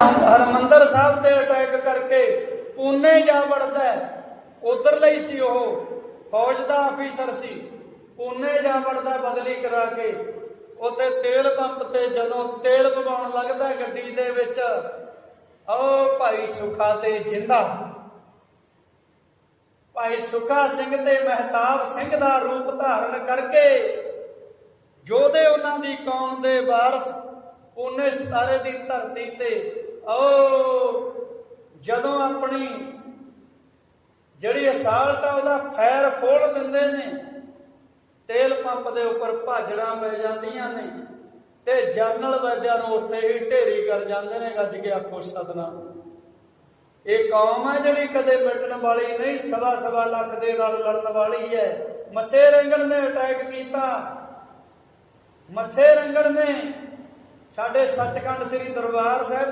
ਹਰਮੰਦਰ ਸਾਹਿਬ ਤੇ ਅਟੈਕ ਕਰਕੇ ਪੂਨੇ ਜਾ ਵੜਦਾ ਹੈ। ਲਈ ਸੀ ਉਹ, ਫੌਜ ਦਾ ਅਫੀਸਰ ਸੀ। ਪੂਨੇ ਜਾ ਵੜਦਾ ਬਦਲੀ ਕਰਾ ਕੇ। ਉੱਥੇ ਤੇਲ ਪੰਪ ਤੇ ਜਦੋਂ ਤੇਲ ਪਵਾਉਣ ਲੱਗਦਾ ਗੱਡੀ ਦੇ ਵਿੱਚ ਓ ਭਾਈ ਸੁਖਾ ਤੇ ਜਿੰਦਾ। ਭਾਈ ਸੁਖਾ ਸਿੰਘ ਤੇ ਮਹਿਤਾਬ ਸਿੰਘ ਦਾ ਰੂਪ ਧਾਰਨ ਕਰਕੇ ਜੋਧੇ ਉਹਨਾਂ ਦੀ ਕੌਮ ਦੇ ਵਾਰਸ, ਪੂਨੇ ਸਤਾਰੇ ਦੀ ਧਰਤੀ ਤੇ ਓ ਜਦੋਂ ਆਪਣੀ ਜਿਹੜੀ ਅਸਾਲਤ ਆ ਉਹਦਾ ਫੈਰ ਫੋਲ ਦਿੰਦੇ ਨੇ, ਤੇਲ ਪੰਪ ਦੇ ਉੱਪਰ ਭਾਜੜਾਂ ਪੈ ਜਾਂਦੀਆਂ ਨੇ ਤੇ ਜਰਨਲ ਵੈਦਿਆਂ ਨੂੰ ਉੱਥੇ ਹੀ ਢੇਰੀ ਕਰ ਜਾਂਦੇ ਨੇ ਗੱਜ ਕੇ ਆਖੋ, ਸਤਨਾਮ। ਇਹ ਕੌਮ ਹੈ ਜਿਹੜੀ ਕਦੇ ਮਿਟਣ ਵਾਲੀ ਨਹੀਂ, ਸਵਾ ਸਵਾ ਲੱਖ ਦੇ ਨਾਲ ਲੜਨ ਵਾਲੀ ਹੈ। ਮੱਛੇ ਰੰਗਣ ਨੇ ਅਟੈਕ ਕੀਤਾ। ਮੱਛੇ ਰੰਗਣ ਨੇ ਸਾਡੇ ਸੱਚਖੰਡ ਸ੍ਰੀ ਦਰਬਾਰ ਸਾਹਿਬ